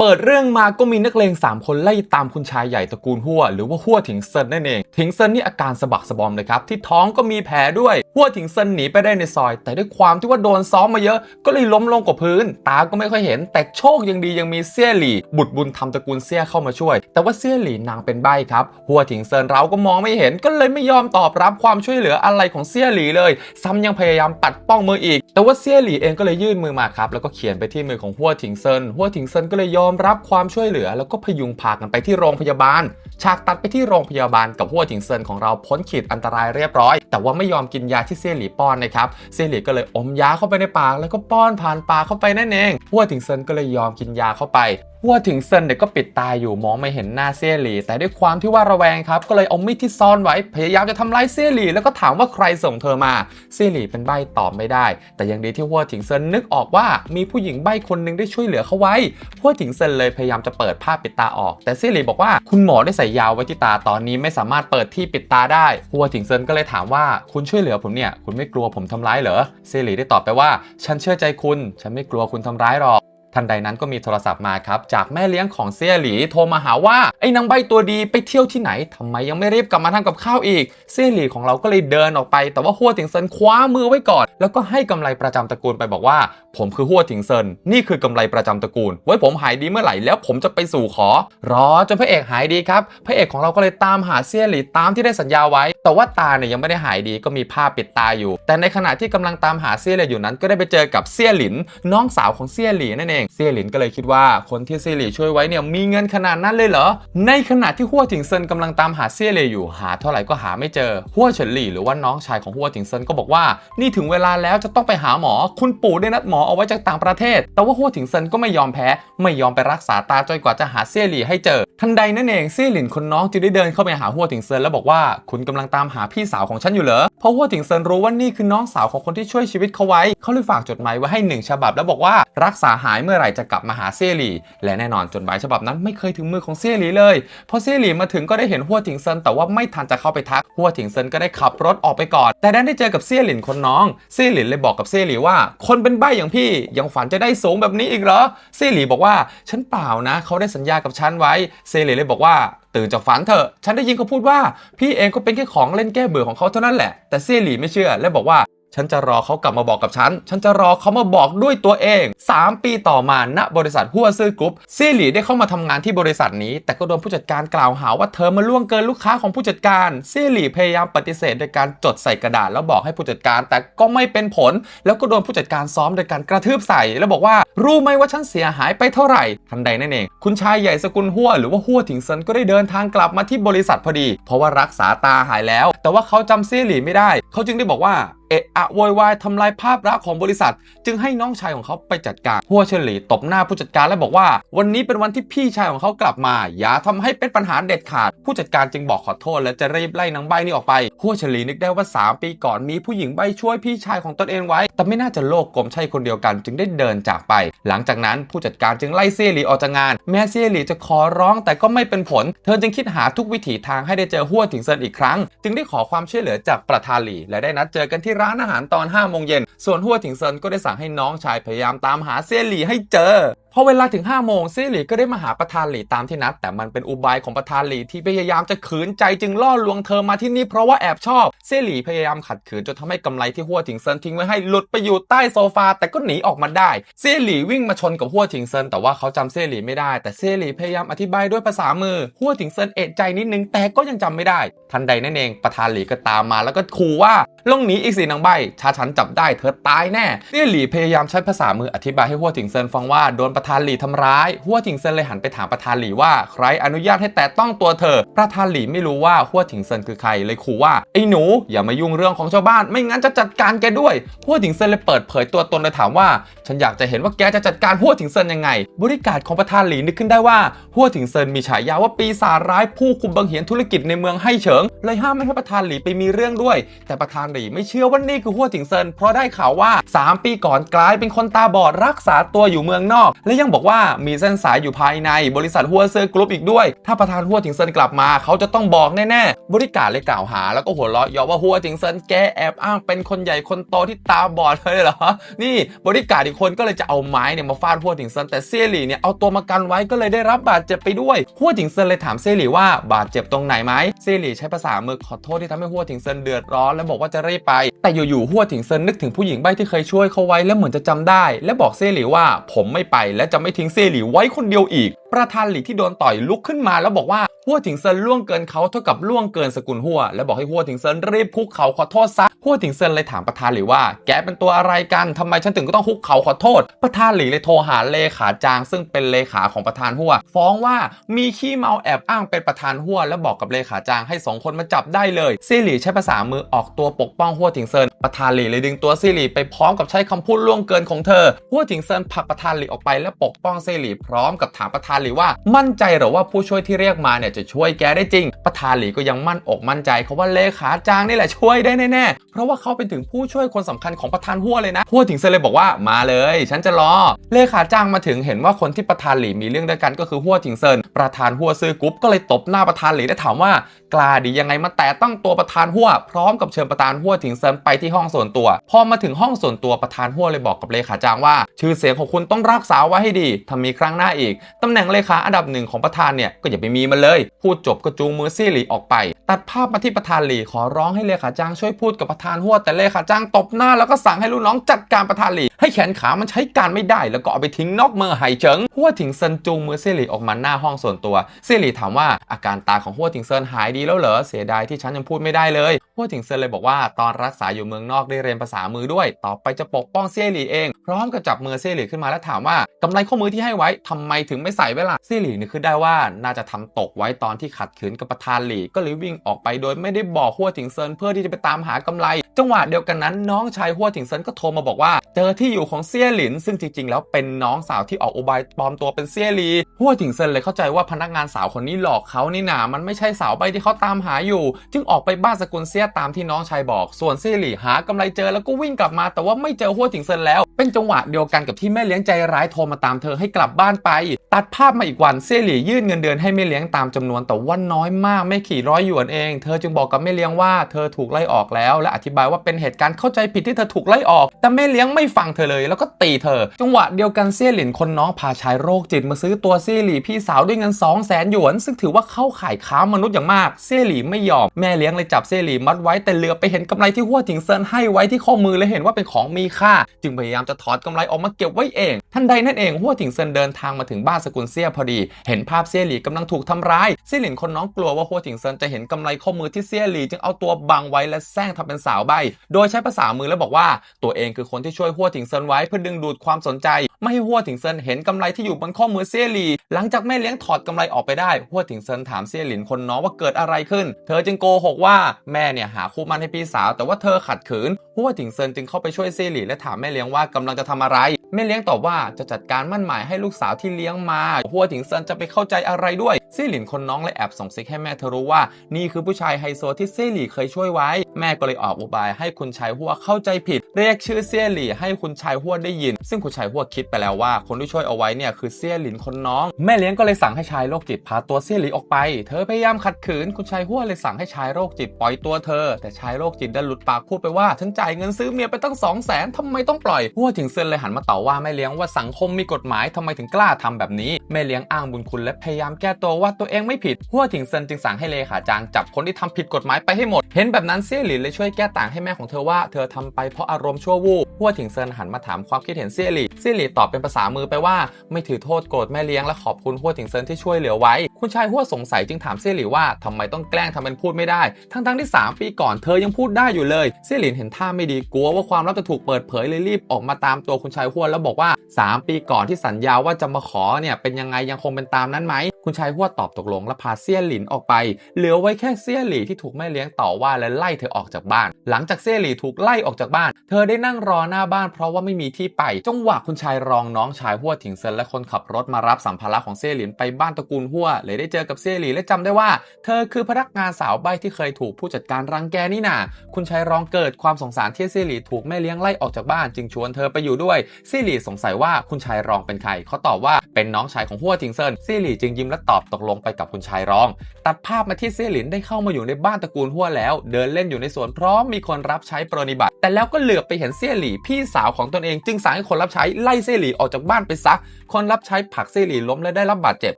เปิดเรื่องมาก็มีนักเลง 3 คนไล่ตามคุณชายใหญ่ตระกูลหัวหรือว่าหัวถิงเซินนั่นเองถิงเซินนี่อาการสะบักสะบอมเลยครับ ที่ท้องก็มีแผลด้วย หัวถิงเซินหนีไปได้ในซอย แต่ด้วยความที่ว่าโดนซ้อมมาเยอะ ก็เลยล้มลงกับพื้น ตาก็ไม่ค่อยเห็น แต่โชคยังดียังมีเซี่ยหลี่บุตรบุญธรรมตระกูลเซี่ยเข้ามาช่วย แต่ว่าเซี่ยหลี่นางเป็นใบ้ครับ หัวถิงเซินเราก็มองไม่เห็น ก็เลยไม่ยอมตอบรับความช่วยเหลืออะไรของเซี่ยหลี่เลย ซ้ำยังพยายามปัดป้องมืออีก แต่ว่าเซี่ยหลี่เองก็เลยยื่นมือมาครับ แล้วก็เขียนไปที่มือของหัวถิงเซินหัวถิงเซินก็เลยยอมรับความช่วยเหลือ แล้วก็พยุงพากันไปที่โรงพยาบาล ฉากตัดไปที่โรงพยาบาลกับหัวถิงเซินของเราพ้นขีดอันตรายเรียบร้อย แต่ว่าไม่ยอมกินยาที่เซี่ยหลีป้อนนะครับเซี่ยหลีก็เลยอมยาเข้าไปในปาก แล้วก็ป้อนผ่านปากเข้าไปนั่นเองหัวถิงเซินก็เลยยอมกินยาเข้าไป หัวถิงเซินเด็กก็ปิดตาอยู่มองไม่เห็นหน้าเซี่ยหลี่แต่ด้วยความที่ว่าระแวงครับก็เลยเอามีดที่ซ่อนไว้พยายามจะทำร้ายเซี่ยหลี่แล้วก็ถามว่าใครส่งเธอมาเซี่ยหลี่เป็นใบตอบไม่ได้ แต่ยังดีที่หัวถิงเซินนึกออกว่ามีผู้หญิงใบคนหนึ่งได้ช่วยเหลือเขาไว้หัวถิงเซินเลยพยายามจะเปิดผ้าปิดตาออก แต่เซี่ยหลี่บอกว่าคุณหมอได้ใส่ยาวไว้ที่ตาตอนนี้ไม่สามารถเปิดที่ปิดตาได้หัวถิงเซินก็เลยถามว่าคุณช่วยเหลือผมเนี่ยคุณไม่กลัวผมทำร้ายเหรอเซี่ยหลี่ได้ตอบไปว่า ฉันเชื่อใจคุณ ฉันไม่กลัวคุณทำร้ายหรอก ทันใดนั้นก็มีโทรศัพท์มาครับ จากแม่เลี้ยงของเซียหลีโทรมาหาว่าไอ้นางใบตัวดีไปเที่ยวที่ไหนทำไมยังไม่รีบกลับมาทำกับข้าวอีก เซียหลีของเราก็เลยเดินออกไป แต่ว่าหัวถิงเซินคว้ามือไว้ก่อน แล้วก็ให้กำไรประจำตระกูลไปบอกว่า ผมคือหัวถิงเซินนี่คือกำไรประจำตระกูล ไว้ผมหายดีเมื่อไหร่แล้วผมจะไปสู่ขอ รอจนพระเอกหายดีครับพระเอกของเราก็เลยตามหาเซียหลีตามที่ได้สัญญาไว้ แต่ว่าตาเนี่ยยังไม่ได้หายดีก็มีผ้าปิดตาอยู่ แต่ในขณะที่กำลังตามหาเซียหลีอยู่นั้น ก็ได้ไปเจอกับเซียหลินน้องสาวของเซียหลีนั่นเองเซี่ยหลินก็เลยคิดว่าคนที่เซี่ยหลี่ช่วยไว้เนี่ยมีเงินขนาดนั้นเลยเหรอ ในขณะที่หัวถิงเซินกำลังตามหาเซี่ยหลีอยู่หาเท่าไหร่ก็หาไม่เจอหัวเฉินหลี่หรือว่าน้องชายของหัวถิงเซินก็บอกว่า นี่ถึงเวลาแล้วจะต้องไปหาหมอ คุณปู่ได้นัดหมอเอาไว้จากต่างประเทศ แต่ว่าหัวถิงเซินก็ไม่ยอมแพ้ไม่ยอมไปรักษาตาจนกว่าจะหาเซี่ยหลี่ให้เจอ ทันใดนั่นเองเซี่ยหลินคนน้องจึงได้เดินเข้าไปหาหัวถิงเซินแล้วบอกว่าคุณกำลังตามหาพี่สาวของฉันอยู่เหรอเพราะหัวถิงเซินรู้ว่านี่คือน้องสาวของคนที่ช่วยชีวิตเขาไว้เขาเลยฝากจดหมายไว้ให้หนึ่งฉบับแล้วบอกว่ารักษาหายเมื่อไหร่จะกลับมาหาเซี่ยหลี่ และแน่นอนจดหมายฉบับนั้นไม่เคยถึงมือของเซี่ยหลี่เลยพอเซี่ยหลี่มาถึงก็ได้เห็นหัวถิงเซินแต่ว่าไม่ทันจะเข้าไปทักหัวถิงเซินก็ได้ขับรถออกไปก่อน แต่ดันได้เจอกับเซี่ยหลินคนน้องเซี่ยหลินเลยบอกกับเซี่ยหลี่ว่า คนเป็นใบ้อย่างพี่ยังฝันจะได้สูงแบบนี้อีกเหรอเซี่ยหลี่บอกว่าฉันเปล่านะ เขาได้สัญญากับฉันไว้เซี่ยหลี่เลยบอกว่าตื่นจากฝันเถอะ ฉันได้ยินเขาพูดว่า พี่เองก็เป็นแค่ของเล่นแก้เบื่อของเขาเท่านั้นแหละ แต่เซี่ยหลี่ไม่เชื่อ และบอกว่า ฉันจะรอเขากลับมาบอกกับฉัน ฉันจะรอเขามาบอกด้วยตัวเอง 3 ปีต่อมาณบริษัทหัวซื่อกรุ๊ปซี่หลี่ได้เข้ามาทำงานที่บริษัทนี้ แต่ก็โดนผู้จัดการกล่าวหาว่าเธอมาล่วงเกินลูกค้าของผู้จัดการซี่หลี่พยายามปฏิเสธโดยการจดใส่กระดาษแล้วบอกให้ผู้จัดการ แต่ก็ไม่เป็นผล แล้วก็โดนผู้จัดการซ้อมโดยการกระทืบใส่ แล้วบอกว่ารู้ไหมว่าฉันเสียหายไปเท่าไหร่ทันใดนั่นเองคุณชายใหญ่สกุลหัวหรือว่าหัวถิงเซินก็ได้เดินทางกลับมาที่บริษัทพอดี เพราะว่ารักษาตาหายแล้ว แต่ว่าเขาจำเซี่หลี่ไม่ได้ เขาจึงได้บอกว่าเอะอะโวยวายทำลายภาพลักษณ์ของบริษัท จึงให้น้องชายของเขาไปจัดการหัวเฉลี่ตบหน้าผู้จัดการและบอกว่า วันนี้เป็นวันที่พี่ชายของเขากลับมา อย่าทำให้เป็นปัญหาเด็ดขาด ผู้จัดการจึงบอกขอโทษ และจะรีบไล่นางใบนี้ออกไปหัวเฉลี่นึกได้ว่า 3 ปีก่อนมีผู้หญิงใบช่วยพี่ชายของตนเองไว้ แต่ไม่น่าจะโลกกลมใช่คนเดียวกัน จึงได้เดินจากไป หลังจากนั้นผู้จัดการจึงไล่เซี่ยหลีออกจากงาน แม้เซี่ยหลีจะขอร้องแต่ก็ไม่เป็นผล เธอจึงคิดหาทุกวิถีทางให้ได้เจอหัวถิงเซินอีกครั้ง จึงได้ขอความช่วยเหลือจากประธานหลีและได้นัดเจอกันที่ร้านอาหารตอน5โมงเย็นส่วนหัวถิงเซินก็ได้สั่งให้น้องชายพยายามตามหาเซี่ยหลีให้เจอพอเวลาถึง5โมงเซี่ยหลีก็ได้มาหาประธานหลีตามที่นัด แต่มันเป็นอุบายของประธานหลีที่พยายามจะขืนใจจึงล่อลวงเธอมาที่นี่เพราะว่าแอบชอบเซี่ยหลีพยายามขัดขืนจนทำให้กำไรที่หัวถิงเซินทิ้งไว้ให้หลุดไปอยู่ใต้โซฟาแต่ก็หนีออกมาได้เซี่ยหลีวิิ่งมาชนกับหัวถิงเซินแต่ว่าเขาจำเซี่ยหลีไม่ได้ แต่เซี่ยหลีพยายามอธิบายด้วยภาษามือหัวถิงเซินเอะใจนิดนึงแต่ก็ยังจำไม่ได้ ทันใดนั่นเองประธานหลีก็ตามมา แล้วก็ขู่ว่าลงหนีอีกสีนางใบถ้าฉันจับได้เธอตายแน่เซี่ยหลีพยายามใช้ภาษามืออธิบายให้หัวถิงเซินฟังว่าโดนประธานหลี่ทำร้ายหัวถิงเซินเลยหันไปถามประธานหลีว่าใครอนุญาตให้แตะต้องตัวเธอ ประธานหลีไม่รู้ว่าหัวถิงเซินคือใครเลยขู่ว่าไอ้หนูอย่ามายุ่งเรื่องของชาวบ้าน ไม่งั้นจะจัดการแกด้วยหัวถิงเซินเลยเปิดเผยตัวตนเลยถามว่า ฉันอยากจะเห็นว่าแกจะจัดการหัวถิงเซินยังไง บริการของประธานหลีนึกขึ้นได้ว่าหัวถิงเซินมีฉายาว่าปีศาจร้ายผู้คุมบังเหียนธุรกิจในเมืองให้เฉิง เลยห้ามไม่ให้ประธานหลีไปมีเรื่องด้วย แต่ประธานหลีไม่เชื่อว่านี่คือหัวถิงเซินเพราะได้ข่าวว่า 3 ปีก่อนกลายเป็นคนตาบอดรักษาตัวอยู่เมืองนอก และยังบอกว่ามีเส้นสายอยู่ภายในบริษัทหัวเซอร์กรุ๊ปอีกด้วย ถ้าประธานหัวถิงเซินกลับมาเขาจะต้องบอกแน่ๆบริการเลยกล่าวหา แล้วก็หัวเราะเยาะว่าหัวถิงเซินแกแอบอ้างเป็นคนใหญ่คนโตที่ตาบอดเลยเหรอนี่บริการอีกคนก็เลยจะเอาไม้เนี่ยมาฟาดหัวถิงเซินแต่เซี่ยหลี่เนี่ยเอาตัวมากันไว้ก็เลยได้รับบาดเจ็บไปด้วยหัวถิงเซินเลยถามเซี่ยหลี่ว่าบาดเจ็บตรงไหนไหมเซี่ยหลี่ใช้ภาษามือขอโทษที่ทำให้หัวถิงเซินเดือดร้อนและบอกว่าจะรีบไป แต่อยู่ๆหัวถิงเซินนึกถึงผู้หญิงใบ้ที่เคยช่วยเขาไว้แล้วเหมือนจะจำได้ และบอกเซี่ยหลี่ว่าผมไม่ไปและจะไม่ทิ้งเซี่ยหลี่ไว้คนเดียวอีก ประธานหลีที่โดนต่อยลุกขึ้นมาแล้วบอกว่าหัวถิงเซินล่วงเกินเขาเท่ากับล่วงเกินสกุลหัวและบอกให้หัวถิงเซินรีบคุกเขาขอโทษซะหัวถิงเซินเลยถามประธานหลีว่า แกเป็นตัวอะไรกันทำไมฉันถึงก็ต้องคุกเขาขอโทษ ประธานหลีเลยโทรหาเลขาจาง ซึ่งเป็นเลขาของประธานหัวฟ้องว่ามีขี้เมาแอบอ้างเป็นประธานหัวและบอกกับเลขาจางให้สองคนมาจับได้เลยซีหลีใช้ภาษามือออกตัวปกป้องหัวถิงเซินประธานหลีเลยดึงตัวซีหลีไปพร้อมกับใช้คำพูดล่วงเกินของเธอหัวถิงเซินผลักประธานหลีออกไปและปกป้องซีหลีพร้อมกับถามประธานหลีว่ามั่นใจหรอว่าผู้ช่วยที่เรียกมาเนี่ยจะช่วยแกได้จริง ประธานหลีก็ยังมั่นอกมั่นใจเขาว่าเลขาจางนี่แหละช่วยได้แน่ๆ เพราะว่าเขาเป็นถึงผู้ช่วยคนสำคัญของประธานหัวเลยนะหัวถิงเซินเลยบอกว่ามาเลย ฉันจะรอ เลขาจางมาถึงเห็นว่าคนที่ประธานหลีมีเรื่องด้วยกันก็คือหัวถิงเซินประธานหัวซื้อกุ๊ปก็เลยตบหน้าประธานหลีและถามว่ากล้าดียังไงมาแต่ต้องตัวประธานหัวพร้อมกับเชิญประธานหัวถิงเซินไปที่ห้องส่วนตัว พอมาถึงห้องส่วนตัวประธานหัวเลยบอกกับเลขาจางว่า ชื่อเสียงของคุณต้องรักษาไว้ให้ดีถ้ามีครั้งหน้าอีกตำแหน่งเลขาอันดับหนึ่งของประธานเนี่ยก็อย่าไปมีมันเลย พูดจบก็จูงมือซี่หลีออกไป ตัดภาพมาที่ประธานหลี่ขอร้องให้เลขาจ้างช่วยพูดกับประธานหัวแต่เลขาจ้างตบหน้าแล้วก็สั่งให้ลูกน้องจัดการประธานหลี่ให้แขนขามันใช้การไม่ได้ แล้วก็เอาไปทิ้งนอกเมืองไห่เจิงหัวถิงเซินจูงมือเซี่หลี่ออกมาหน้าห้องส่วนตัวเซี่หลี่ถามว่าอาการตาของหัวถิงเซินหายดีแล้วเหรอเสียดายที่ฉันยังพูดไม่ได้เลยหัวถิงเซินเลยบอกว่าตอนรักษาอยู่เมืองนอกได้เรียนภาษามือด้วย ต่อไปจะปกป้องเซี่ยหลีเอง พร้อมกับจับมือเซี่ยหลีขึ้นมาแล้วถามว่ากำไรข้อมือที่ให้ไว้ทำไมถึงไม่ใส่ไว้ล่ะเซี่ยหลีนึกขึ้นได้ว่าน่าจะทำตกไว้ตอนที่ขัดขืนกับประธานหลี่ก็เลยวิ่งออกไปโดยไม่ได้บอกหัวถิงเซินเพื่อที่จะไปตามหากำไร จังหวะเดียวกันนั้นน้องชายหัวถิงเซินก็โทรมาบอกว่า เจอที่อยู่ของเซี่ยหลิน ซึ่งจริงๆ แล้วเป็นน้องสาวที่ออกอุบายปลอมตัวเป็นเซี่ยลีหัวถิงเซินเลยเข้าใจว่าพนักงานสาวคนนี้หลอกเขานี่นามันไม่ใช่สาวใบที่เขาตามหาอยู่ จึงออกไปบ้านสกุลเซี่ยตามที่น้องชายบอก ส่วนเซี่ยหลีหากำไรเจอแล้วก็วิ่งกลับมา แต่ว่าไม่เจอหัวถิงเซินแล้ว เป็นจังหวะเดียวกันกับที่แม่เลี้ยงใจร้ายโทรมาตามเธอให้กลับบ้านไป ตัดภาพมาอีกวันเซี่ยหลียื่นเงินเดือนให้แม่เลี้ยงตามจำนวนแต่ว่าน้อยมากไม่ขี่ร้อยหยวนเอง เธอจึงบอกกับแม่เลี้ยงว่าเธอถูกไล่ออกแล้วและอธิบายว่าเป็นเหตุการณ์เข้าใจผิดที่เธอถูกไล่ออก แต่แม่เลี้ยงไม่ฟังเธอเลย แล้วก็ตีเธอ จังหวะเดียวกันเซี่ยหลินคนน้องพาชายโรคจิตมาซื้อตัวเซี่ยหลี่พี่สาวด้วยเงิน2 0 0แสนหยวน ซึ่งถือว่าเข้าข่ายค้ามนุษย์อย่างมากเซี่ยหลี่ไม่ยอมแม่เลี้ยงเลยจับเซี่ยหลี่มัดไว้แต่เหลือไปเห็นกำไรที่หัวถิงเซินให้ไว้ที่ข้อมือและเห็นว่าเป็นของมีค่า จึงพยายามจะถอดกำไรออกมาเก็บไว้เอง ทันใดนั่นเองหัวถิงเซินเดินทางมาถึงบ้านสกุลเซี่ยพอดี เห็นภาพเซี่ยหลี่กำลังถูกทำร้ายเซี่ยหลินคนน้องกลัวว่าหัวถิงเซินจะเห็นกำไรข้อมือที่เซี่ยหลี่จึงเอาตัวบังไว้และแซงทำเป็นสาวบโดยใช้ภาษามือแล้วบอกว่า ตัวเองคือคนที่ช่วยหัวถิงเซินไว้เพื่อดึงดูดความสนใจ ไม่ให้หัวถิงเซินเห็นกำไรที่อยู่บนข้อมือเซี่ยหลี่หลังจากแม่เลี้ยงถอดกำไรออกไปได้หัวถิงเซินถามเซี่ยหลินคนน้องว่าเกิดอะไรขึ้น เธอจึงโกหกว่าแม่เนี่ยหาคู่มันให้พี่สาว แต่ว่าเธอขัดขืนหัวถิงเซินจึงเข้าไปช่วยเซี่ยหลี่และถามแม่เลี้ยงว่ากำลังจะทำอะไรแม่เลี้ยงตอบว่าจะจัดการมั่นหมายให้ลูกสาวที่เลี้ยงมาหัวถิงเซินจะไปเข้าใจอะไรด้วยเซี่ยหลินคนน้องเลยแอบส่งซิกให้แม่เธอรู้ว่า นี่คือผู้ชายไฮโซที่เซี่ยหลี่เคยช่วยไว้ แม่ก็เลยออกอุบายให้คุณชายหัวเข้าใจผิด เรียกชื่อเซี่ยหลี่ให้คุณชายหัวได้ยิน ซึ่งคุณชายหัวคิดไปแล้วว่า คนที่ช่วยเอาไว้เนี่ยคือเซี่ยหลินคนน้อง แม่เลี้ยงก็เลยสั่งให้ชายโรคจิตพาตัวเซี่ยหลี่ออกไป เธอพยายามขัดขืนคุณชายหัวเลยสั่งให้ชายโรคจิตปล่อยตัวเธอ แต่ชายโรคจิตดันหลุดปากพูดไปว่าฉันจ่ายเงินซื้อเมียไปตั้งสองแสนทำไมต้องปล่อยหัวถึงเซินเลยหันมาต่อว่าแม่เลี้ยงว่าสังคมมีกฎหมายทำไมถึงกล้าทำแบบนี้แม่เลี้ยงอ้างบุญคุณและพยายามแก้ตัวว่าตัวเองไม่ผิดหัวถิงเซินจึงสั่งให้เลขาจางจับคนที่ทำผิดกฎหมายไปให้หมด เห็นแบบนั้นเซี่ยหลินเลยช่วยแก้ต่างให้แม่ของเธอว่าเธอทำไปเพราะอารมณ์ชั่ววูบหัวถิงเซินหันมาถามความคิดเห็นเซี่ยหลี่เซี่ยหลี่ตอบเป็นภาษามือไปว่า ไม่ถือโทษโกรธแม่เลี้ยงและขอบคุณหัวถิงเซินที่ช่วยเหลือไว้ คุณชายหัวสงสัยจึงถามเซี่ยหลี่ว่าทำไมต้องแกล้งทำเป็นพูดไม่ได้ ทั้งๆที่ 3 ปีก่อนเธอยังพูดได้อยู่เลยเซี่ยหลินเห็นท่าไม่ดีกลัวว่าความลับจะถูกเปิดเผยเลยรีบออกมาตามตัวคุณชายหัวแล้วบอกว่า 3 ปีก่อนที่สัญญาว่าจะมาขอเนี่ยเป็นยังไงยังคงเป็นตามนั้นไหมคุณชายหัวตอบตกลงและพาเซี่ยหลินออกไป เหลือไว้แค่เซี่ยหลี่ที่ถูกแม่เลี้ยงต่อว่าและไล่เธอออกจากบ้าน หลังจากเซี่ยหลี่ถูกไล่ออกจากบ้าน เธอได้นั่งรอหน้าบ้านเพราะว่าไม่มีที่ไปจังหวะคุณชายรองน้องชายหัวถิงเซินและคนขับรถมารับสัมภาระของเซี่ยหลินไปบ้านตระกูลหัวเลยได้เจอกับเซี่ยหลี่และจำได้ว่า เธอคือพนักงานสาวใบ้ที่เคยถูกผู้จัดการรังแกนี่นาคุณชายรองเกิดความสงสารที่เซี่ยหลี่ถูกแม่เลี้ยงไล่ออกจากบ้านจึงชวนเธอไปอยู่ด้วยเซี่ยหลี่สงสัยว่าคุณชายรองเป็นใครเขาตอบว่าเป็นน้องชายของหัวถิงเซินเซี่ยหลี่จึงยิ้มและตอบตกลงไปกับคุณชายรอง ตัดภาพมาที่เซี่ยหลินได้เข้ามาอยู่ในบ้านตระกูลหัวแล้ว เดินเล่นอยู่ในสวนพร้อมมีคนรับใช้ปรนนิบัติ แต่แล้วก็เหลือบไปเห็นเซี่ยหลี่พี่สาวของตนเองจึงสั่งให้คนรับใช้ไล่เซี่ยหลี่ออกจากบ้านไปซะ คนรับใช้ผลักเซี่ยหลี่ล้มและได้รับบาดเจ็บ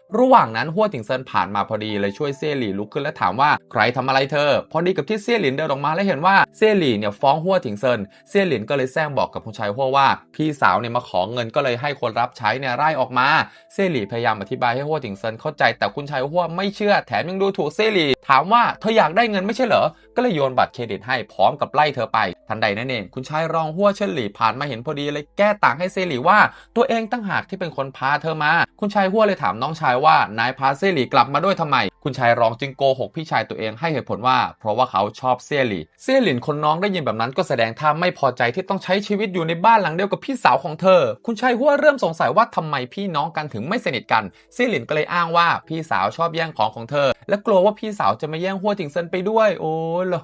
ระหว่างนั้นหัวถิงเซินผ่านมาพอดีเลยช่วยเซี่ยหลี่ลุกขึ้นและถามว่าใครทำอะไรเธอ พอดีกับที่เซี่ยหลินเดินออกมาและเห็นว่าเซี่ยหลี่เนี่ยฟ้องหัวถิงเซินเซี่ยหลินก็เลยแซงบอกกับคุณชายหัวว่า พี่สาวเนี่ยมาขอเงินก็เลยให้คนรับใช้เนี่ยไล่ออกมา เซี่ยหลี่พยายามอธิบายให้หัวถิงเซินเข้าใจแต่คุณชายหัวไม่เชื่อแถมยังดูถูกเซี่ยหลี่ถามว่าเธออยากได้เงินไม่ใช่เหรอ ก็เลยโยนบัตรเครดิตให้พร้อมกับไล่เธอไป ทันใดนั่นเอง คุณชายรองหัวเฉินหลี่ผ่านมาเห็นพอดีเลยแก้ต่างให้เซหลี่ว่า ตัวเองตั้งหากที่เป็นคนพาเธอมา คุณชายหัวเลยถามน้องชายว่านายพาเซหลี่กลับมาด้วยทำไม คุณชายรองจึงโกหกพี่ชายตัวเองให้เหตุผลว่า เพราะว่าเขาชอบเซี่ยหลี่เซรินคนน้องได้ยินแบบนั้นก็แสดงท่าไม่พอใจที่ต้องใช้ชีวิตอยู่ในบ้านหลังเดียวกับพี่สาวของเธอ คุณชายหัวเริ่มสงสัยว่าทำไมพี่น้องกันถึงไม่สนิทกันเซรินก็เลยอ้างว่าพีี่สาวชอบแย่งของของเธอ และกลัวว่าพี่สาวจะมาแย่งหัวถิงเซินไปด้วย โอ้หรอ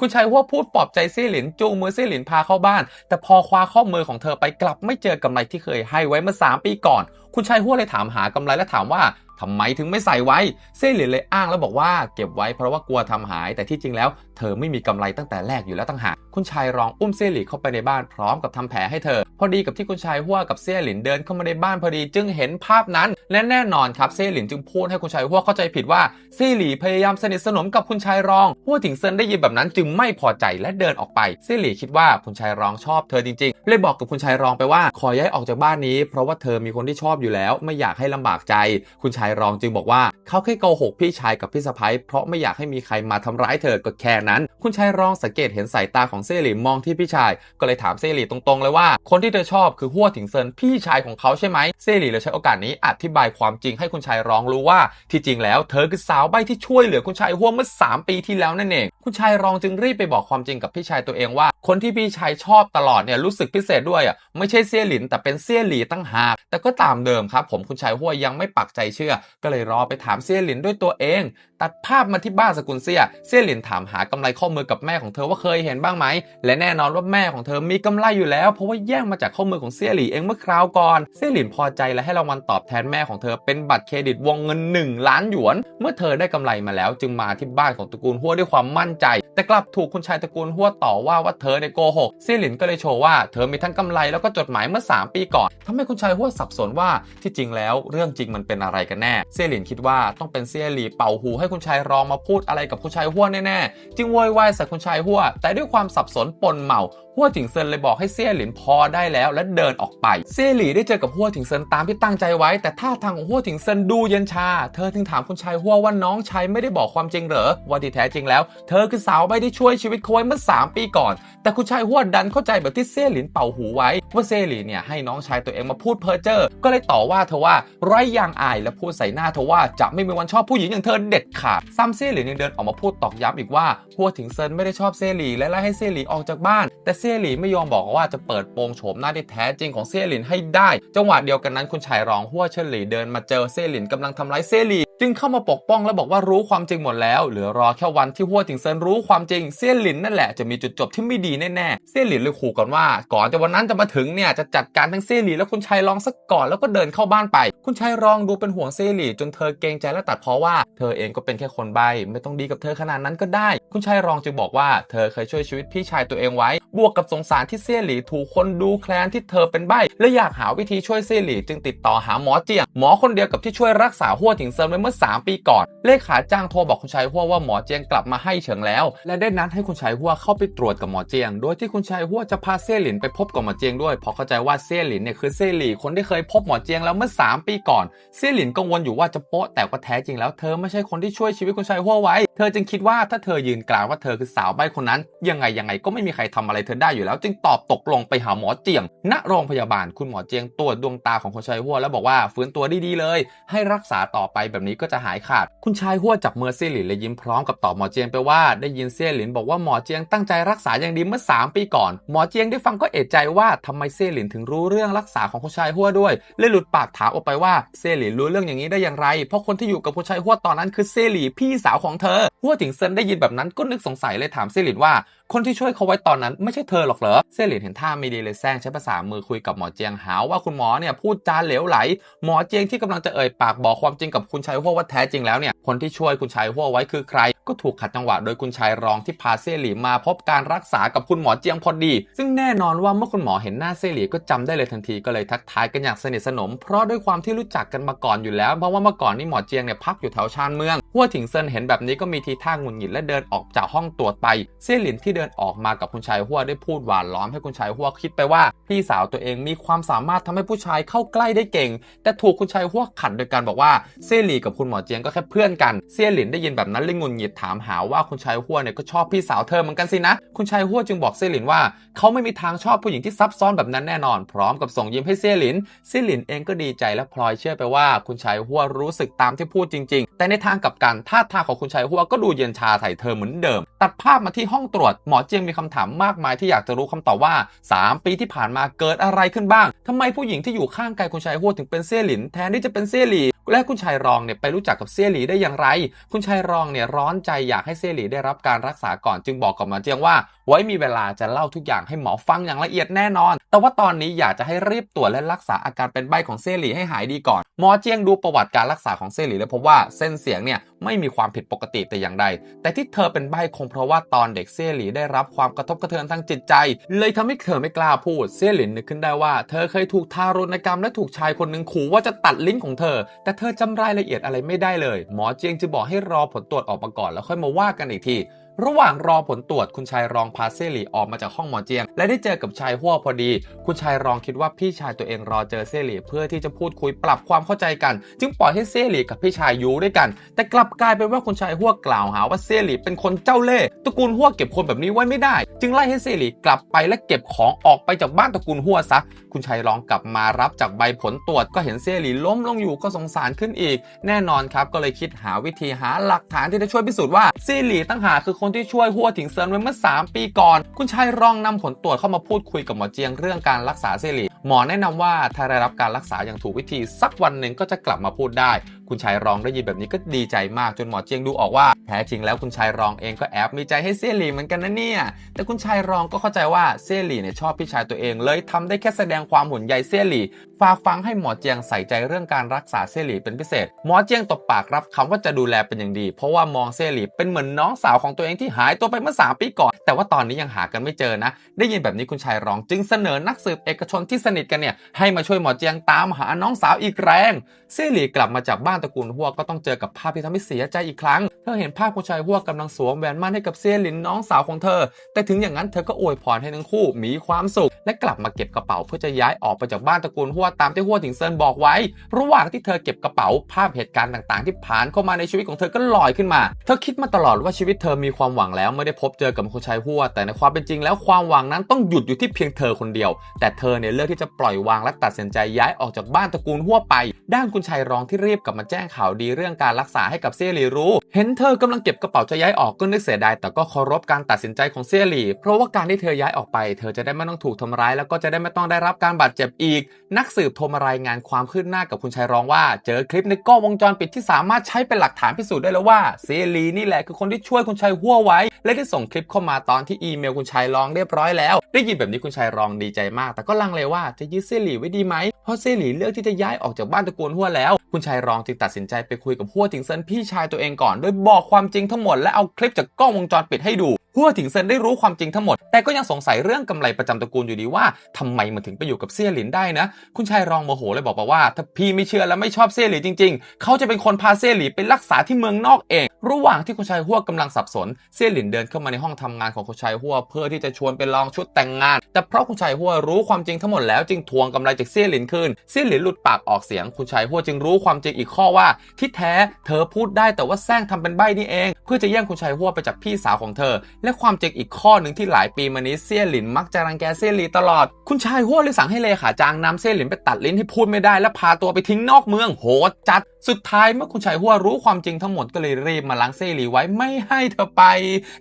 คุณชายหัวพูดปลอบใจเซี่ยหลินจูงมือเซี่ยหลินพาเข้าบ้าน แต่พอคว้าข้อมือของเธอไปกลับไม่เจอกำไรที่เคยให้ไว้เมื่อ3ปีก่อน คุณชายหัวเลยถามหากำไรและถามว่าทำไมถึงไม่ใส่ไว้ เซี่ยหลินเลยอ้างแล้วบอกว่าเก็บไว้เพราะว่ากลัวทำหาย แต่ที่จริงแล้ว เธอไม่มีกำไรตั้งแต่แรกอยู่แล้วตั้งหากคุณชายรองอุ้มเซี่ยหลินเข้าไปในบ้านพร้อมกับทำแผลให้เธอ พอดีกับที่คุณชายหัวกับเซี่ยหลินเดินเข้ามาในบ้านพอดีจึงเห็นภาพนั้น และแน่นอนครับเซี่ยหลินจึงพูดให้คุณชายหัวเข้าใจผิดว่าเซี่ยหลี่พยายามสนิทสนมกับคุณชายรองหัวถิงเซินได้ยินแบบนั้นจึงไม่พอใจและเดินออกไปเซี่ยหลี่คิดว่าคุณชายรองชอบเธอจริงๆเลยบอกกับคุณชายรองไปว่าขอย้ายออกจากบ้านนี้ เพราะว่าเธอมีคนที่ชอบอยู่แล้ว ไม่อยากให้ลำบากใจคุณชายายรองจึงบอกว่าเขาแค่โกหกพี่ชายกับพี่สะพ้ยเพราะไม่อยากให้มีใครมาทำร้ายเธอก็แค่นั้น คุณชายรองสังเกตเห็นสายตาของเซี่ยหลี่มองที่พี่ชาย ก็เลยถามเซี่ยหลี่ตรงๆ เลยว่า คนที่เธอชอบคือหัวถิงเซินพี่ชายของเขาใช่ไหมเซี่ยหลี่เลยใช้โอกาสนี้อธิบายความจริงให้คุณชายรองรู้ว่า ที่จริงแล้วเธอคือสาวใบ้ที่ช่วยเหลือคุณชายหัวเมื่อ 3 ปีที่แล้วนั่นเองคุณชายรองจึงรีบไปบอกความจริงกับพี่ชายตัวเองว่า คนที่พี่ชายชอบตลอดเนี่ยรู้สึกพิเศษด้วยอะไม่ใช่เซี่ยหลินแต่เป็นเซี่ยหลีตั้งหากแต่ก็ตามเดิมครับผมคุณชายหัวยังไม่ปักใจเชื่อก็เลยรอไปถามเซี่ยหลินด้วยตัวเอง ตัดภาพมาที่บ้านสกุลเซีย เซียหลินถามหากำไรข้อมือกับแม่ของเธอว่าเคยเห็นบ้างไหม และแน่นอนว่าแม่ของเธอมีกำไรอยู่แล้ว เพราะว่าแย่งมาจากข้อมือของเซียหลีเองเมื่อคราวก่อน เซียหลินพอใจและให้รางวัลตอบแทนแม่ของเธอเป็นบัตรเครดิตวงเงิน 1 ล้านหยวน เมื่อเธอได้กำไรมาแล้ว จึงมาที่บ้านของตระกูลหัวด้วยความมั่นใจ แต่กลับถูกคุณชายตระกูลหัวต่อว่าว่าเธอในยโกหก เซียหลินก็เลยโชว์ว่าเธอมีทั้งกำไรแล้วก็จดหมายเมื่อ 3 ปีก่อนทำให้คุณชายหัวสับสนว่าที่จริงแล้วเรื่องจริงมันเป็นอะไรกันแน่ เซียหลินคิดว่าต้องเป็นเซียหลีเป่าหูให้คุณชายรองมาพูดอะไรกับคุณชายหัวแน่ๆ จึงโวยวายใส่คุณชายหัว แต่ด้วยความสับสนปนเมา หัวถิงเซินเลยบอกให้เซี่ยหลินพอได้แล้วและเดินออกไป เซี่ยหลี่ได้เจอกับหัวถิงเซินตามที่ตั้งใจไว้ แต่ท่าทางของหัวถิงเซินดูเย็นชา เธอถึงถามคุณชายหัวว่าน้องชายไม่ได้บอกความจริงเหรอว่าที่แท้จริงแล้ว เธอคือสาวใบที่ช่วยชีวิตเขาไว้เมื่อ 3 ปีก่อน แต่คุณชายหัวดันเข้าใจแบบที่เซี่ยหลินเป่าหูไว้ ว่าเซี่ยหลี่เนี่ยให้น้องชายตัวเองมาพูดเพ้อเจ้อก็เลยต่อว่าเธอว่าไร้ยางอายและพูดใส่หน้าเธอว่าจะไม่มีวันชอบผู้หญิงอย่างเธอเด็ดขาดซ้ำเซี่ยหลินยังเดินออกมาพูดตอกย้ำอีกว่าหัวถิงเซินไม่ได้ชอบเซี่ยหลี่และไล่ให้เซี่ยหลี่ออกจากบ้านแต่เซี่ยหลี่ไม่ยอมบอกว่าจะเปิดโปงโฉมหน้าที่แท้จริงของเซี่ยหลินให้ได้ จังหวะเดียวกันนั้นคุณชายรองหัวเฉินหลี่เดินมาเจอเซี่ยหลินกำลังทำร้ายเซี่ยหลี่ จึงเข้ามาปกป้องและบอกว่ารู้ความจริงหมดแล้ว เหลือรอแค่วันที่หัวถิงเซินรู้ความจริงเซี่ยหลินนั่นแหละจะมีจุดจบที่ไม่ดีแน่ๆเซี่ยหลินเลยขู่ก่อนว่า ก่อนจะวันนั้นจะมาถึงเนี่ยจะจัดการทั้งเซี่ยหลี่และคุณชายรองสักก่อนแล้วก็เดินเข้าบ้านไป คุณชายรองดูเป็นห่วงเซี่ยหลี่จนเธอเกรงใจและตัดเพราะว่าเธอเองก็เป็นแค่คนใบไม่ต้องดีกับเธอขนาดนั้นก็ได้ คุณชายรองจึงบอกว่าเธอเคยช่วยชีวิตพี่ชายตัวเองไว้ บวกกับสงสารที่เซี่ยหลี่ถูกคนดูแคลนที่เธอเป็นใบและอยากหาวิธีช่วยเซี่ยหลี่จึงติดต่อหาหมอเจียงหมอคนเดียวกับที่ช่วยรักษาหัวถิงเซินไว้เมื่อ 3 ปีก่อน เลขาจ้างโทรบอกคุณชายหัวว่าหมอเจียงกลับมาให้เฉิงแล้ว และได้นัดให้คุณชายหัวเข้าไปตรวจกับหมอเจียง โดยที่คุณชายหัวจะพาเซี่ยหลินไปพบกับหมอเจียงด้วยเพราะเข้าใจว่าเซี่ยหลินเนี่ยคือเซี่ยหลี่คนที่เคยพบหมอเจียงแล้วเมื่อ 3 ปีก่อน เซี่ยหลินกังวลอยู่ว่าจะโป๊ะแต่ว่าแท้จริงแล้วเธอไม่ใช่คนที่ช่วยชีวิตคุณชายหัวไว้ เธอจึงคิดว่าถ้าเธอยืนกลางว่าเธอคือสาวใบ้คนนั้น ยังไงยังไงก็ไม่มีใครทำอะไรเธอได้อยู่แล้ว จึงตอบตกลงไปหาหมอเจียง ณ โรงพยาบาลคุณหมอเจียงตรวจดวงตาของคุณชายหัวแล้วบอกว่าฟื้นตัวดีเลย ให้รักษาต่อไปแบบนี้ก็จะหายขาด คุณชายหัวจับมือเซี่ยหลินและยิ้มพร้อมกับตอบหมอเจียงไปว่าได้ยินเซี่ยหลินบอกว่าหมอเจียงตั้งใจรักษาอย่างดีเมื่อ 3 ปีก่อน หมอเจียงได้ฟังก็เอะใจว่าทำไมเซี่ยหลินถึงรู้เรื่องรักษาของคุณชายหัวด้วยเลยหลุดปากถามออกไปว่าเซี่ยหลินรู้เรื่องอย่างนี้ได้อย่างไร เพราะคนที่อยู่กับคุณชายหัวตอนนั้นคือเซี่ยหลี่พี่สาวของเธอหัวถิงเซินได้ยินแบบนั้นก็นึกสงสัยเลยถามเซี่ยหลินว่าคนที่ช่วยเขาไว้ตอนนั้นไม่ใช่เธอหรอกเหรอ เซี่ยหลินเห็นท่าไม่ดีเลยแซงใช้ภาษามือคุยกับหมอเจียงหาว่าคุณหมอเนี่ยพูดจาเหลวไหล หมอเจียงที่กำลังจะเอ่ยปากบอกความจริงกับคุณชายหัวว่าแท้จริงแล้วเนี่ยคนที่ช่วยคุณชายหัวไว้คือใคร ก็ถูกขัดจังหวะโดยคุณชายรองที่พาเซี่ยหลีมาพบการรักษากับคุณหมอเจียงพอดี ซึ่งแน่นอนว่าเมื่อคุณหมอเห็นหน้าเซี่ยหลีก็จำได้เลยทันทีก็เลยทักทายกันอย่างสนิทสนม เพราะด้วยความที่รู้จักกันมาก่อนอยู่แล้ว เพราะว่าเมื่อก่อนนี่หมอเจียงเนี่ยพักอยู่แถวชานเมืองหัวถิงเซินเห็นแบบนี้ก็มีทีท่าหงุดหงิดและเดินออกจากห้องตรวจไป เซี่ยหลินที่เดินออกมากับคุณชายหัวได้พูดหวานล้อมให้คุณชายหัวคิดไปว่า พี่สาวตัวเองมีความสามารถทำให้ผู้ชายเข้าใกล้ได้เก่ง แต่ถูกคุณชายหัวขัดโดยการบอกว่าเซี่ยหลีกับคุณหมอเจียงก็แค่เพื่อนกันเซี่ยหลินได้ยินแบบนั้นเลยงุนหงิดถามหาว่าคุณชายหัวเนี่ยก็ชอบพี่สาวเธอเหมือนกันสินะ คุณชายหัวจึงบอกเซี่ยหลินว่า เขาไม่มีทางชอบผู้หญิงที่ซับซ้อนแบบนั้นแน่นอน พร้อมกับส่งยิ้มให้เซี่ยหลิน เซี่ยหลินเองก็ดีใจและพลอยเชื่อไปว่าคุณชายหัวรู้สึกตามที่พูดจริง ๆ แต่ในทางกลับกันท่าทางของคุณชายหัวก็ดูเย็นชาใส่เธอเหมือนเดิม ตัดภาพมาที่ห้องตรวจหมอเจียงมีคำถามมากมายที่อยากจะรู้คำตอบว่า 3 ปีที่ผ่านมาเกิดอะไรขึ้นบ้างทำไมผู้หญิงที่อยู่ข้างกายคุณชายหัวถึงเป็นเซี่ยหลินแทนที่จะเป็นเซี่ยหลี และคุณชายรองเนี่ยไปรู้จักกับเซี่ยหลีได้อย่างไร คุณชายรองเนี่ยร้อนใจอยากให้เซี่ยหลีได้รับการรักษาก่อนจึงบอกกับหมาเจียงว่าไว้มีเวลาจะเล่าทุกอย่างให้หมอฟังอย่างละเอียดแน่นอน แต่ว่าตอนนี้อยากจะให้รีบตรวจและรักษาอาการเป็นใบของเซี่ยหลีให้หายดีก่อน หมอเจียงดูประวัติการรักษาของเซี่ยหลีแล้วพบว่าเส้นเสียงเนี่ยไม่มีความผิดปกติแต่อย่างใด แต่ที่เธอเป็นใบคงเพราะว่าตอนเด็กเซี่ยหลีได้รับความกระทบกระเทือนทางจิตใจ เลยทำให้เธอไม่กล้าพูด เซี่ยหลินนึกขึ้นได้ว่าเธอเคยถูกทารุณกรรมและถูกชายคนหนึ่งขู่ว่าจะตัดลิ้นของเธอ แต่เธอจำรายละเอียดอะไรไม่ได้เลย หมอเจียงจะบอกให้รอผลตรวจออกมาก่อนแล้วค่อยมาว่ากันอีกที ระหว่างรอผลตรวจคุณชายรองพาเซหลีออกมาจากห้องหมอเจียง และได้เจอกับชายหัวพอดี คุณชายรองคิดว่าพี่ชายตัวเองรอเจอเซหลีเพื่อที่จะพูดคุยปรับความเข้าใจกัน จึงปล่อยให้เซหลีกับพี่ชายอยู่ด้วยกัน แต่กลับกลายเป็นว่าคุณชายหัวกล่าวหาว่าเซหลีเป็นคนเจ้าเล่ห์ตระกูลหัวเก็บคนแบบนี้ไว้ไม่ได้ จึงไล่ให้เซหลีกลับไปและเก็บของออกไปจากบ้านตระกูลหัวซะ คุณชายรองกลับมารับจากใบผลตรวจก็เห็นเซหลีล้มลงอยู่ก็สงสารขึ้นอีก แน่นอนครับก็เลยคิดหาวิธีหาหลักฐานที่จะช่วยพิสูจน์ว่าเซหลีตั้งหาคือคนที่ช่วยหัวถิงเซินไว้เมื่อ 3 ปีก่อน คุณชายรองนำผลตรวจเข้ามาพูดคุยกับหมอเจียงเรื่องการรักษาเซหลีหมอแนะนำว่าถ้าได้รับการรักษาอย่างถูกวิธีสักวันหนึ่งก็จะกลับมาพูดได้ คุณชายรองได้ยินแบบนี้ก็ดีใจมากจนหมอเจียงดูออกว่าแท้จริงแล้วคุณชายรองเองก็แอบมีใจให้เซี่ยหลี่เหมือนกันนะเนี่ย แต่คุณชายรองก็เข้าใจว่าเซี่ยหลี่เนี่ยชอบพี่ชายตัวเองเลยทำได้แค่แสดงความห่วงใยเซี่ยหลี่ฝากฟังให้หมอเจียงใส่ใจเรื่องการรักษาเซี่ยหลี่เป็นพิเศษ หมอเจียงตบปากรับคำว่าจะดูแลเป็นอย่างดี เพราะว่ามองเซี่ยหลี่เป็นเหมือนน้องสาวของตัวเองที่หายตัวไปเมื่อ3ปีก่อน แต่ว่าตอนนี้ยังหากันไม่เจอนะ ได้ยินแบบนี้คุณชายรองจึงเสนอนักสืบเอกชนที่สนิทกันเนี่ยให้มาช่วยหมอเจียงตามหาน้องสาวอีกแรง เซี่ยหลี่กลับมาจากบ้านตระกูลหัวก็ต้องเจอกับภาพที่ทำให้เสียใจอีกครั้ง เธอเห็นภาพคุณชายหัวกำลังสวมแหวนมั่นให้กับเซียหลินน้องสาวของเธอ แต่ถึงอย่างนั้นเธอก็อวยพรให้ทั้งคู่มีความสุข และกลับมาเก็บกระเป๋าเพื่อจะย้ายออกไปจากบ้านตระกูลหัวตามที่หัวถิงเซินบอกไว้ ระหว่างที่เธอเก็บกระเป๋าภาพเหตุการณ์ต่างๆ ที่ผ่านเข้ามาในชีวิตของเธอก็ลอยขึ้นมา เธอคิดมาตลอดว่าชีวิตเธอมีความหวังแล้วไม่ได้พบเจอกับคุณชายหัวแต่ในความเป็นจริงแล้วความหวังนั้นต้องหยุดอยู่ที่เพียงเธอคนเดียว แต่เธอเนี่ยเลือกที่จะปล่อยวางและตัดสินใจย้ายออกจากบ้านตระกูลหัวไป ด้านคุณชายร้องที่รีบกลับมาแจ้งข่าวดีเรื่องการรักษาให้กับเซี่ยหลี่รู้ เห็นเธอกำลังเก็บกระเป๋าจะย้ายออกก็นึกเสียดายแต่ก็เคารพการตัดสินใจของเซี่ยหลี่ เพราะว่าการที่เธอย้ายออกไป เธอจะได้ไม่ต้องถูกทำร้ายแล้วก็จะได้ไม่ต้องได้รับการบาดเจ็บอีก นักสืบโทรมารายงานความคืบหน้ากับคุณชายร้องว่า เจอคลิปในกล้องวงจรปิดที่สามารถใช้เป็นหลักฐานพิสูจน์ได้แล้วว่าเซี่ยหลี่นี่แหละคือคนที่ช่วยคุณชายหัวไว้ และได้ส่งคลิปเข้ามาตอนที่อีเมลคุณชายร้องเรียบร้อยแล้ว ได้ยินแบบนี้คุณชายรองดีใจมาก แต่ก็ลังเลว่าจะยึดเซี่ยหลี่ไว้ดีไหมเพราะเซี่ยหลี่เลือกที่จะย้ายออกจากบ้านตกวนหัวแล้ว คุณชายรองจึงตัดสินใจไปคุยกับหัวถิงเซินพี่ชายตัวเองก่อน โดยบอกความจริงทั้งหมดและเอาคลิปจากกล้องวงจรปิดให้ดูหัวถิงเซินได้รู้ความจริงทั้งหมด แต่ก็ยังสงสัยเรื่องกำไรประจำตระกูลอยู่ดีว่าทำไมมันถึงไปอยู่กับเซี่ยหลินได้นะ คุณชายรองโมโหเลยบอกว่า ถ้าพี่ไม่เชื่อและไม่ชอบเซี่ยหลินจริง ๆ เขาจะเป็นคนพาเซี่ยหลินไปรักษาที่เมืองนอกเอง ระหว่างที่คุณชายหัวกำลังสับสน เซี่ยหลินเดินเข้ามาในห้องทำงานของคุณชายหัวเพื่อที่จะชวนไปลองชุดแต่งงาน แต่เพราะคุณชายหัวรู้ความจริงทั้งหมดแล้วจึงทวงกำไรจากเซี่ยหลินคืนเซี่ยหลินหลุดปากออกเสียงคุณชายหัวจึงรู้ความจริงอีกข้อว่า ที่แท้เธอพูดได้แต่ว่าแซงทำเป็นใบ้นี่เอง เพื่อจะแย่งคุณชายหัวไปจากพี่สาวของเธอ และความจริงอีกข้อหนึ่งที่หลายปีมานี้เซี่ยหลินมักจะรังแกเซี่ยหลีตลอด คุณชายหัวเลยสั่งให้เลขาจางนำเซี่ยหลินไปตัดลิ้นให้พูดไม่ได้ และพาตัวไปทิ้งนอกเมืองโหดจัด สุดท้ายเมื่อคุณชายหัวรู้ความจริงทั้งหมดก็เลยรีบมาล้างเซี่ยหลีไว้ไม่ให้เธอไป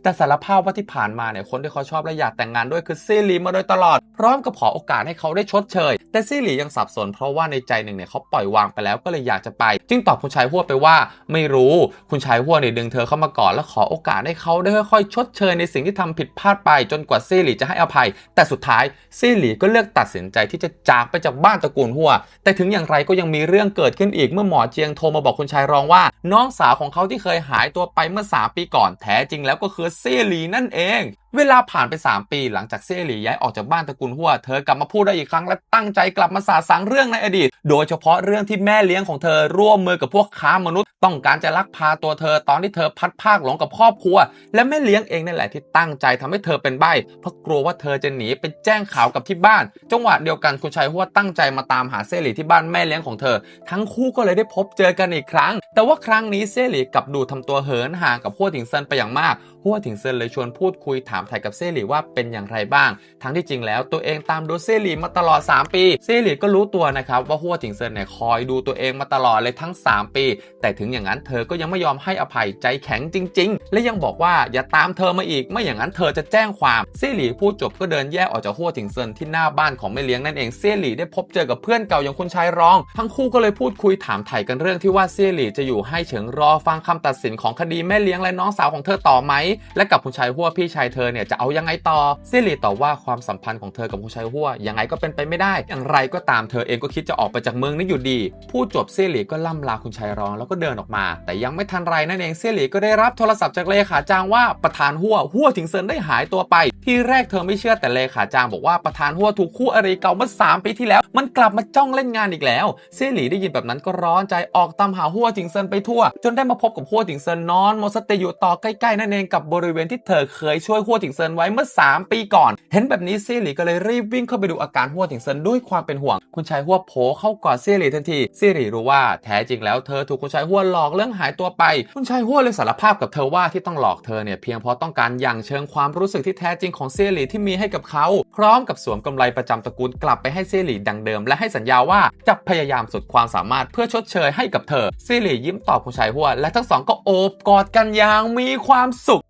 แต่สารภาพว่าที่ผ่านมาเนี่ยคนที่เขาชอบและอยากแต่งงานด้วยคือเซี่ยหลีมาโดยตลอด พร้อมกับขอโอกาสให้เขาได้ชดเชย แต่เซี่ยหลียังสับสนเพราะว่าในใจหนึ่งเนี่ยเขาปล่อยวางไปแล้วก็เลยอยากจะไป จึงตอบคุณชายหัวไปว่าไม่รู้คุณชายหัวเนี่ยดึงเธอเข้ามาก่อนแล้วขอโอกาสให้เขาได้ค่อยๆชดเชยในสิ่งที่ทำผิดพลาดไปจนกว่าเซี่ยหลีจะให้อภัย แต่สุดท้ายเซี่ยหลีก็เลือกตัดสินใจที่จะจากไปจากบ้านตระกูลหัว แต่ถึงอย่างไรก็ยังมีเรื่องเกิดขึ้นอีกเมื่อหมอเจียงโทรมาบอกคุณชายรองว่า น้องสาวของเขาที่เคยหายายตัวไปเมื่อ 3 ปีก่อนแท้จริงแล้วก็คือเซรีนั่นเอง เวลาผ่านไป 3 ปีหลังจากเซี่ยหลีย้ายออกจากบ้านตระกูลหัวเธอกลับมาพูดได้อีกครั้งและตั้งใจกลับมาสาสางเรื่องในอดีต โดยเฉพาะเรื่องที่แม่เลี้ยงของเธอร่วมมือกับพวกค้ามนุษย์ ต้องการจะลักพาตัวเธอตอนที่เธอพัดภาคหลงกับครอบครัว และแม่เลี้ยงเองนั่นแหละที่ตั้งใจทำให้เธอเป็นใบเพราะกลัวว่าเธอจะหนีไปแจ้งข่าวกับที่บ้าน จังหวะเดียวกันคุณชายหัวตั้งใจมาตามหาเซี่ยหลีที่บ้านแม่เลี้ยงของเธอ ทั้งคู่ก็เลยได้พบเจอกันอีกครั้ง แต่ว่าครั้งนี้เซี่ยหลีกลับดูทำตัวเหินห่างกับหัวถิงเซินไปอย่างมากหัวถิงเซินเลยชวนพูดคุยถามไถ่กับเซหลีว่าเป็นอย่างไรบ้าง ทั้งที่จริงแล้วตัวเองตามดูเซหลีมาตลอด 3 ปีเซหลีก็รู้ตัวนะครับว่าหัวถิงเซินเนี่ยคอยดูตัวเองมาตลอดเลยทั้ง 3 ปี แต่ถึงอย่างนั้นเธอก็ยังไม่ยอมให้อภัยใจแข็งจริง ๆ และยังบอกว่าอย่าตามเธอมาอีกไม่อย่างนั้นเธอจะแจ้งความเซหลีพูดจบก็เดินแยกออกจากหัวถิงเซินที่หน้าบ้านของแม่เลี้ยงนั่นเองเซหลีได้พบเจอกับเพื่อนเก่าอย่างคุณชายรอง ทั้งคู่ก็เลยพูดคุยถามไถ่กันเรื่องที่ว่าเซหลีจะอยู่ให้เฉิงรอฟังคำตัดสินของคดีแม่เลี้ยงและน้องสาวของเธอต่อไหมและกับคุณชายหัวพี่ชายเธอเนี่ยจะเอายังไงต่อเซี่ยหลีตอบว่าความสัมพันธ์ของเธอกับคุณชายหัวยังไงก็เป็นไปไม่ได้ อย่างไรก็ตามเธอเองก็คิดจะออกไปจากเมืองนี้อยู่ดี พูดจบเซี่ยหลีก็ล่ำลาคุณชายรองแล้วก็เดินออกมา แต่ยังไม่ทันไรนั่นเองเซี่ยหลีก็ได้รับโทรศัพท์จากเลขาจางว่าประธานหัวหัวถิงเซินได้หายตัวไป ที่แรกเธอไม่เชื่อแต่เลขาจางบอกว่าประธานหัวถูกคู่อริเก่าเมื่อ3ปีที่แล้ว มันกลับมาจ้องเล่นงานอีกแล้วเซลีได้ยินแบบนั้นก็ร้อนใจออกตามหาหัวถิงเซินไปทั่ว จนได้มาพบกับหัวถิงเซินนอนหมดสติอยู่ต่อใกล้ๆนั่นเองกับบริเวณที่เธอเคยช่วยหัวถิงเซินไว้เมื่อ 3 ปีก่อน เห็นแบบนี้เซี่ยหลีก็เลยรีบวิ่งเข้าไปดูอาการหัวถิงเซินด้วยความเป็นห่วง คุณชายหัวโผล่เข้ากอดเซี่ยหลีทันทีเซี่ยหลีรู้ว่าแท้จริงแล้วเธอถูกคุณชายหัวหลอกเรื่องหายตัวไป คุณชายหัวเลยสารภาพกับเธอว่าที่ต้องหลอกเธอเนี่ยเพียงเพราะต้องการยังเชิงความรู้สึกที่แท้จริงของเซี่ยหลีที่มีให้กับเขาพร้อมกับสวมกำไรประจำตระกูลกลับไปให้เซี่ยหลีดังเดิม และให้สัญญาว่าจะพยายามสุดความสามารถเพื่อชดเชยให้กับเธอเซี่ยหลียิ้มตอบคุณชายหัวและทั้งสองก็โอบกอดกันอย่างมีความสุข